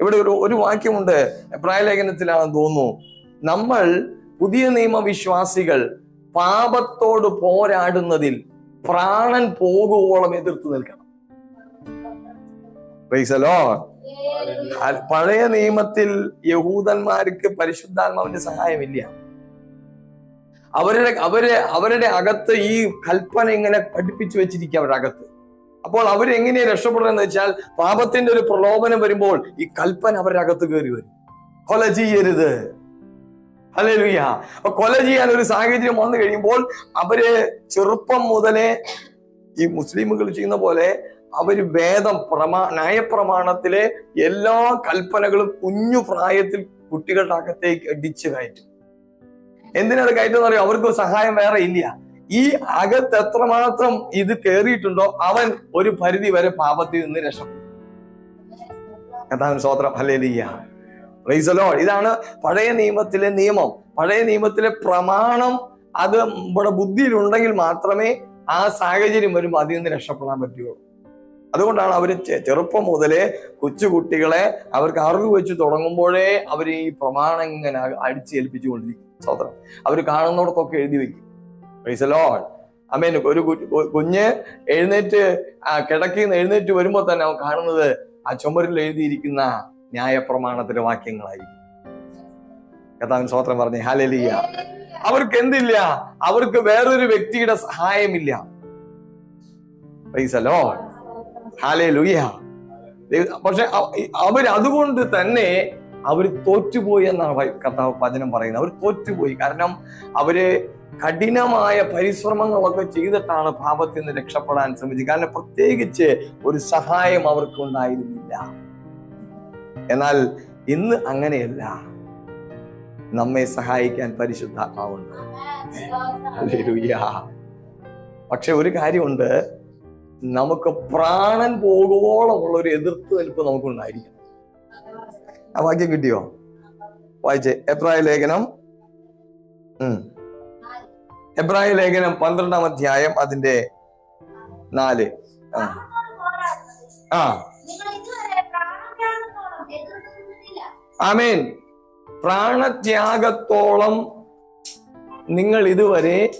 ഇവിടെ ഒരു ഒരു വാക്യമുണ്ട്. പ്രായലേഖനത്തിലാണെന്ന് തോന്നുന്നു. നമ്മൾ പുതിയ നിയമവിശ്വാസികൾ പാപത്തോട് പോരാടുന്നതിൽ പ്രാണൻ പോകുവോളം എതിർത്ത് നിൽക്കണം. പഴയ നിയമത്തിൽ യഹൂദന്മാർക്ക് പരിശുദ്ധാത്മാവിന്റെ സഹായമില്ല. അവരുടെ അവർ അവരുടെ അകത്ത് ഈ കൽപ്പന ഇങ്ങനെ പഠിപ്പിച്ചു വെച്ചിരിക്കുക അവരുടെ അകത്ത്. അപ്പോൾ അവരെങ്ങനെ രക്ഷപ്പെടണമെന്ന് വെച്ചാൽ പാപത്തിന്റെ ഒരു പ്രലോഭനം വരുമ്പോൾ ഈ കൽപ്പന അവരുടെ അകത്ത് കയറി വരും. കൊല ചെയ്യരുത്. ഹല്ലേലൂയ. അപ്പൊ കൊല ചെയ്യാൻ ഒരു സാഹചര്യം വന്നു കഴിയുമ്പോൾ അവർ ചെറുപ്പം മുതലേ ഈ മുസ്ലിമുകൾ ചെയ്യുന്ന പോലെ അവർ വേദം പ്രമാ ന്യായപ്രമാണത്തിലെ എല്ലാ കൽപ്പനകളും കുഞ്ഞു പ്രായത്തിൽ കുട്ടികളുടെ അകത്തേക്ക് അടിച്ചു കയറ്റും. എന്തിനാണ് കയറ്റുന്ന അവർക്ക് സഹായം വേറെ ഇല്ല. ഈ അകത്ത് എത്രമാത്രം ഇത് കയറിയിട്ടുണ്ടോ അവൻ ഒരു പരിധി വരെ പാപത്തിൽ നിന്ന് രക്ഷപ്പെടും കഥാവിന് സ്വോത്രം Lord. ഇതാണ് പഴയ നിയമത്തിലെ നിയമം. പഴയ നിയമത്തിലെ പ്രമാണം അത് ഇവിടെ ബുദ്ധിയിലുണ്ടെങ്കിൽ മാത്രമേ ആ സാഹചര്യം വരുമ്പോൾ അതിൽ നിന്ന് രക്ഷപ്പെടാൻ പറ്റുള്ളൂ അതുകൊണ്ടാണ് അവർ ചെറുപ്പം മുതലേ കൊച്ചുകുട്ടികളെ അവർക്ക് അറിവ് വെച്ച് തുടങ്ങുമ്പോഴേ അവർ ഈ പ്രമാണം ഇങ്ങനെ അടിച്ചേൽപ്പിച്ചുകൊണ്ടിരിക്കും. സ്വതന്ത്രം അവർ കാണുന്നിടത്തൊക്കെ എഴുതി വെക്കും. പൈസലോ അമേൻ ഒരു കുഞ്ഞ് എഴുന്നേറ്റ് ആ കിടക്കിൽ നിന്ന് എഴുന്നേറ്റ് വരുമ്പോൾ തന്നെ അവൻ കാണുന്നത് ആ ചുമരിൽ എഴുതിയിരിക്കുന്ന ന്യായ പ്രമാണത്തിലെ വാക്യങ്ങളായിരിക്കും. കഥാവിൻ സ്വോത്രം പറഞ്ഞേ ഹാലലിയ അവർക്ക് എന്തില്ല? അവർക്ക് വേറൊരു വ്യക്തിയുടെ സഹായമില്ല. പക്ഷെ അവരതുകൊണ്ട് തന്നെ അവർ തോറ്റുപോയി എന്നാണ് കർത്താവ് വചനം പറയുന്നത്. അവർ തോറ്റുപോയി. കാരണം അവർ കഠിനമായ പരിശ്രമങ്ങളൊക്കെ ചെയ്തിട്ടാണ് പാപത്തിൽ നിന്ന് രക്ഷപ്പെടാൻ ശ്രമിച്ചത്. കാരണം പ്രത്യേകിച്ച് ഒരു സഹായം അവർക്ക് ഉണ്ടായിരുന്നില്ല. എന്നാൽ ഇന്ന് അങ്ങനെയല്ല. നമ്മെ സഹായിക്കാൻ പരിശുദ്ധാത്മാവുണ്ട്. പക്ഷെ ഒരു കാര്യമുണ്ട്. നമുക്ക് പ്രാണൻ പോകുവോളമുള്ള ഒരു എതിർത്ത് നിൽപ്പ് നമുക്കുണ്ടായിരിക്കണം. ആ വാക്യം കിട്ടിയോ? വായിച്ചേ. എബ്രായ ലേഖനം. ഉം. എബ്രായ ലേഖനം പന്ത്രണ്ടാം അധ്യായം അതിന്റെ നാല്. ആ. ആമേൻ. പ്രാണത്യാഗത്തോളം നിങ്ങൾ ഇതുവരെ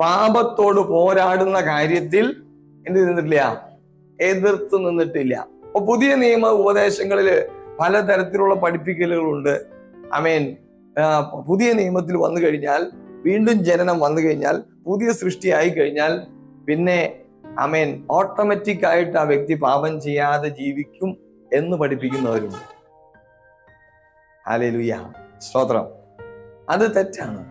പാപത്തോട് പോരാടുന്ന കാര്യത്തിൽ എന്ത് നിന്നിട്ടില്ല? എതിർത്ത് നിന്നിട്ടില്ല. അപ്പൊ പുതിയ നിയമ ഉപദേശങ്ങളിൽ പലതരത്തിലുള്ള പഠിപ്പിക്കലുകളുണ്ട്. ഐ മീൻ പുതിയ നിയമത്തിൽ വന്നു കഴിഞ്ഞാൽ വീണ്ടും ജനനം വന്നു കഴിഞ്ഞാൽ പുതിയ സൃഷ്ടി ആയി കഴിഞ്ഞാൽ പിന്നെ അമേൻ ഓട്ടോമാറ്റിക് ആയിട്ട് ആ വ്യക്തി പാപം ചെയ്യാതെ ജീവിക്കും എന്ന് പഠിപ്പിക്കുന്നവരുണ്ട്. ഹാലേലുയ്യ സ്തോത്രം. അത് തെറ്റാണ്.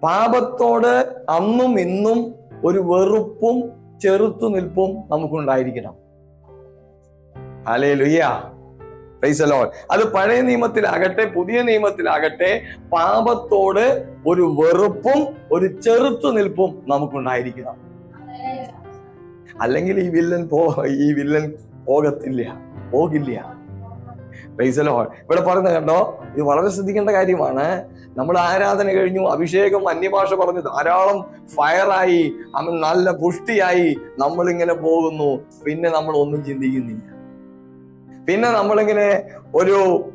പാപത്തോട് അന്നും ഇന്നും ഒരു വെറുപ്പും ചെറുത്തു നിൽപ്പും നമുക്കുണ്ടായിരിക്കണം. Hallelujah Lord. അത് പഴയ നിയമത്തിലാകട്ടെ പുതിയ നിയമത്തിലാകട്ടെ പാപത്തോട് ഒരു വെറുപ്പും ഒരു ചെറുത്തു നിൽപ്പും നമുക്കുണ്ടായിരിക്കണം. അല്ലെങ്കിൽ ഈ വില്ലൻ പോ ഈ വില്ലൻ പോകത്തില്ല പോകില്ല. പൈസലോ ഇവിടെ പറയുന്നത് കണ്ടോ ഇത് വളരെ ശ്രദ്ധിക്കേണ്ട കാര്യമാണ്. നമ്മൾ ആരാധന കഴിഞ്ഞു അഭിഷേകം അന്യഭാഷ പറഞ്ഞു ധാരാളം ഫയറായി നല്ല പുഷ്ടിയായി നമ്മളിങ്ങനെ പോകുന്നു. പിന്നെ നമ്മൾ ഒന്നും ചിന്തിക്കുന്നില്ല. പിന്നെ നമ്മളിങ്ങനെ ഒരു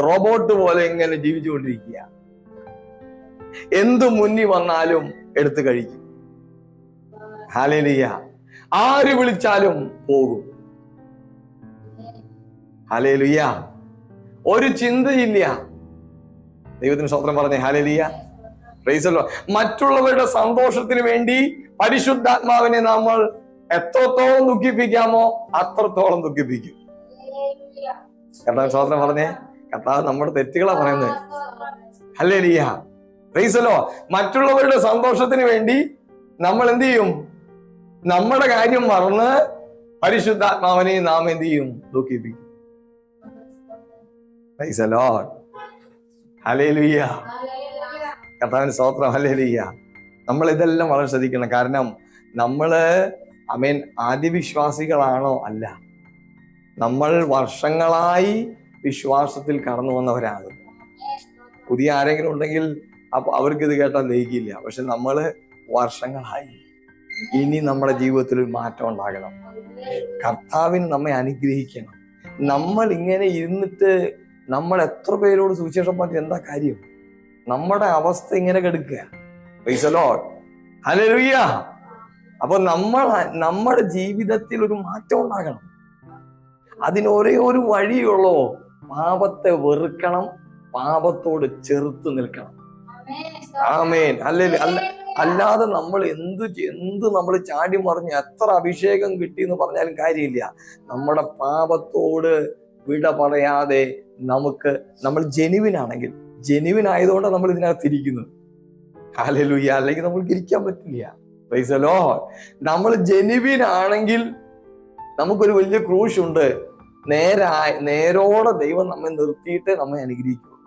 റോബോട്ട് പോലെ ഇങ്ങനെ ജീവിച്ചുകൊണ്ടിരിക്കുക. എന്തു മുന്നി വന്നാലും എടുത്തു കഴിക്കും. ഹാലേലിയ. ആര് വിളിച്ചാലും പോകും. ഹലലിയ. ഒരു ചിന്തയില്ല. ദൈവത്തിന് സ്വന്തം പറഞ്ഞേ. ഹാലേലിയ. മറ്റുള്ളവരുടെ സന്തോഷത്തിന് വേണ്ടി പരിശുദ്ധാത്മാവിനെ നമ്മൾ എത്രത്തോളം ദുഃഖിപ്പിക്കാമോ അത്രത്തോളം ദുഃഖിപ്പിക്കും. കർത്താവ് സ്വതന്ത്രം പറഞ്ഞേ. കർത്താവ് നമ്മുടെ തെറ്റുകളാ പറയുന്നത്. അല്ലേ ലിയ പ്രൈസലോ മറ്റുള്ളവരുടെ സന്തോഷത്തിന് വേണ്ടി നമ്മൾ എന്ത് ചെയ്യും? നമ്മുടെ കാര്യം മറന്ന് പരിശുദ്ധാത്മാവിനെ നാം എന്ത് ചെയ്യും? ദുഃഖിപ്പിക്കും. കർത്താവിന് സ്തോത്രം. ഹല്ലേലൂയ നമ്മൾ ഇതെല്ലാം വളരെ ശ്രദ്ധിക്കണം. കാരണം നമ്മൾ അമേൻ ആദ്യവിശ്വാസികളാണോ അല്ല? നമ്മൾ വർഷങ്ങളായി വിശ്വാസത്തിൽ കടന്നു വന്നവരാണ്. പുതിയ ആരെങ്കിലും ഉണ്ടെങ്കിൽ അപ്പൊ അവർക്ക് ഇത് കേട്ടാൽ ലയിക്കില്ല. പക്ഷെ നമ്മൾ വർഷങ്ങളായി. ഇനി നമ്മുടെ ജീവിതത്തിൽ ഒരു മാറ്റം ഉണ്ടാകണം. കർത്താവിന് നമ്മെ അനുഗ്രഹിക്കണം. നമ്മൾ ഇങ്ങനെ ഇരുന്നിട്ട് നമ്മൾ എത്ര പേരോട് സുവിശേഷം പറഞ്ഞ എന്താ കാര്യം? നമ്മുടെ അവസ്ഥ ഇങ്ങനെ കെടുക്കുക. ഹലോ അപ്പൊ നമ്മൾ നമ്മുടെ ജീവിതത്തിൽ ഒരു മാറ്റം ഉണ്ടാകണം. അതിന് ഒരേ വഴിയുള്ളോ. പാപത്തെ വെറുക്കണം പാപത്തോട് ചെറുത്ത് നിൽക്കണം. ആമേൻ. അല്ലേ അല്ല അല്ലാതെ നമ്മൾ എന്ത് എന്ത് നമ്മൾ ചാടി മറിഞ്ഞ് എത്ര അഭിഷേകം കിട്ടി എന്ന് പറഞ്ഞാലും കാര്യമില്ല. നമ്മുടെ പാപത്തോട് വിട പറയാതെ നമുക്ക് നമ്മൾ ജെനുവിനാണെങ്കിൽ ജെനുവിൻ ആയതുകൊണ്ടാണ് നമ്മൾ ഇതിനകത്ത് ഇരിക്കുന്നു ഹാലലുയ്യ അല്ലെങ്കിൽ നമ്മൾ ഇരിക്കാൻ പറ്റില്ല. പൈസലോ നമ്മൾ ജെനുവിനാണെങ്കിൽ നമുക്കൊരു വലിയ ക്രൂശ് ഉണ്ട് നേരായ നേരോടെ ദൈവം നമ്മെ നിർത്തിയിട്ട് നമ്മെ അനുഗ്രഹിക്കും.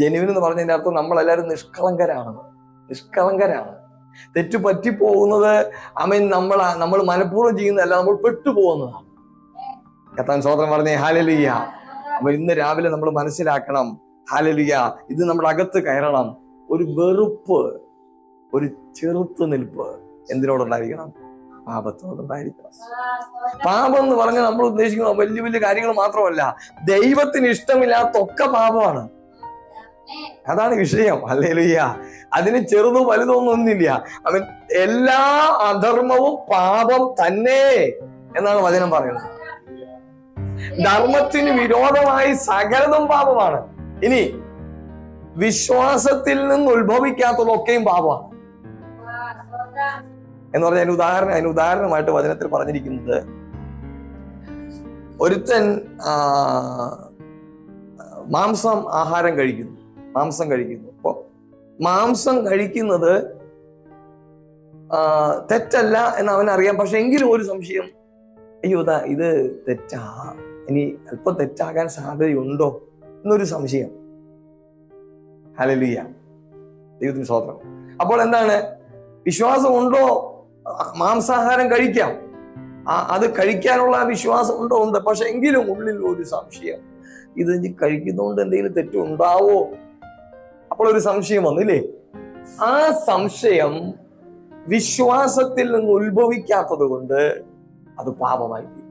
ജനുവിൻ എന്ന് പറഞ്ഞതിന്റെ അർത്ഥം നമ്മളെല്ലാവരും നിഷ്കളങ്കരാണ്. നിഷ്കളങ്കരാണ്. തെറ്റ് പറ്റിപ്പോകുന്നത് അമീൻ നമ്മൾ നമ്മൾ മനഃപൂർവം ചെയ്യുന്നതല്ല നമ്മൾ പെട്ടുപോകുന്നതാണ്. കത്താൻ സ്വതന്ത്രം പറഞ്ഞേ ഹാലലിയ. അപ്പൊ ഇന്ന് രാവിലെ നമ്മൾ മനസ്സിലാക്കണം ഹാലലിയ ഇത് നമ്മുടെ അകത്ത് കയറണം. ഒരു വെറുപ്പ് ഒരു ചെറുത്ത് നിൽപ്പ് എന്തിനോടുണ്ടായിരിക്കണം? പാപത്തോടുണ്ടായിരിക്കണം പാപം എന്ന് പറഞ്ഞാൽ നമ്മൾ ഉദ്ദേശിക്കുന്ന വലിയ വലിയ കാര്യങ്ങൾ മാത്രമല്ല ദൈവത്തിന് ഇഷ്ടമില്ലാത്തൊക്കെ പാപമാണ്. അതാണ് വിഷയം. അല്ലേലുയ്യ അതിന് ചെറുതും വലുതോ ഒന്നുമില്ല. അവൻ എല്ലാ അധർമ്മവും പാപം തന്നെ എന്നാണ് വചനം പറയുന്നത്. ധർമ്മത്തിന് വിരോധമായി സകലതും പാപമാണ്. ഇനി വിശ്വാസത്തിൽ നിന്ന് ഉത്ഭവിക്കാത്തതൊക്കെയും പാപമാണ്. എന്ന് പറഞ്ഞാൽ അതിന് ഉദാഹരണം അതിന് ഉദാഹരണമായിട്ട് വചനത്തിൽ പറഞ്ഞിരിക്കുന്നത് ഒരുത്തൻ മാംസം ആഹാരം കഴിക്കുന്നു മാംസം കഴിക്കുന്നു. അപ്പോൾ മാംസം കഴിക്കുന്നത് തെറ്റല്ല എന്ന് അവൻ അറിയാം. പക്ഷെ എങ്കിലും ഒരു സംശയം അയ്യോ ഇതാ തെറ്റാ. ഇനി അല്പം തെറ്റാകാൻ സാധ്യതയുണ്ടോ? എന്നൊരു സംശയം. ഹലലിയ ദൈവത്തിന് സ്വതന്ത്രം അപ്പോൾ എന്താണ്? വിശ്വാസം ഉണ്ടോ മാംസാഹാരം കഴിക്കാം. അത് കഴിക്കാനുള്ള വിശ്വാസം ഉണ്ടോ? ഉണ്ട്. പക്ഷെ എങ്കിലും ഉള്ളിൽ ഒരു സംശയം. ഇത് കഴിക്കുന്നതുകൊണ്ട് എന്തെങ്കിലും തെറ്റുണ്ടാവോ അപ്പോൾ ഒരു സംശയം വന്നില്ലേ? ആ സംശയം വിശ്വാസത്തിൽ നിന്ന് ഉത്ഭവിക്കാത്തത് കൊണ്ട് അത് പാപമായി.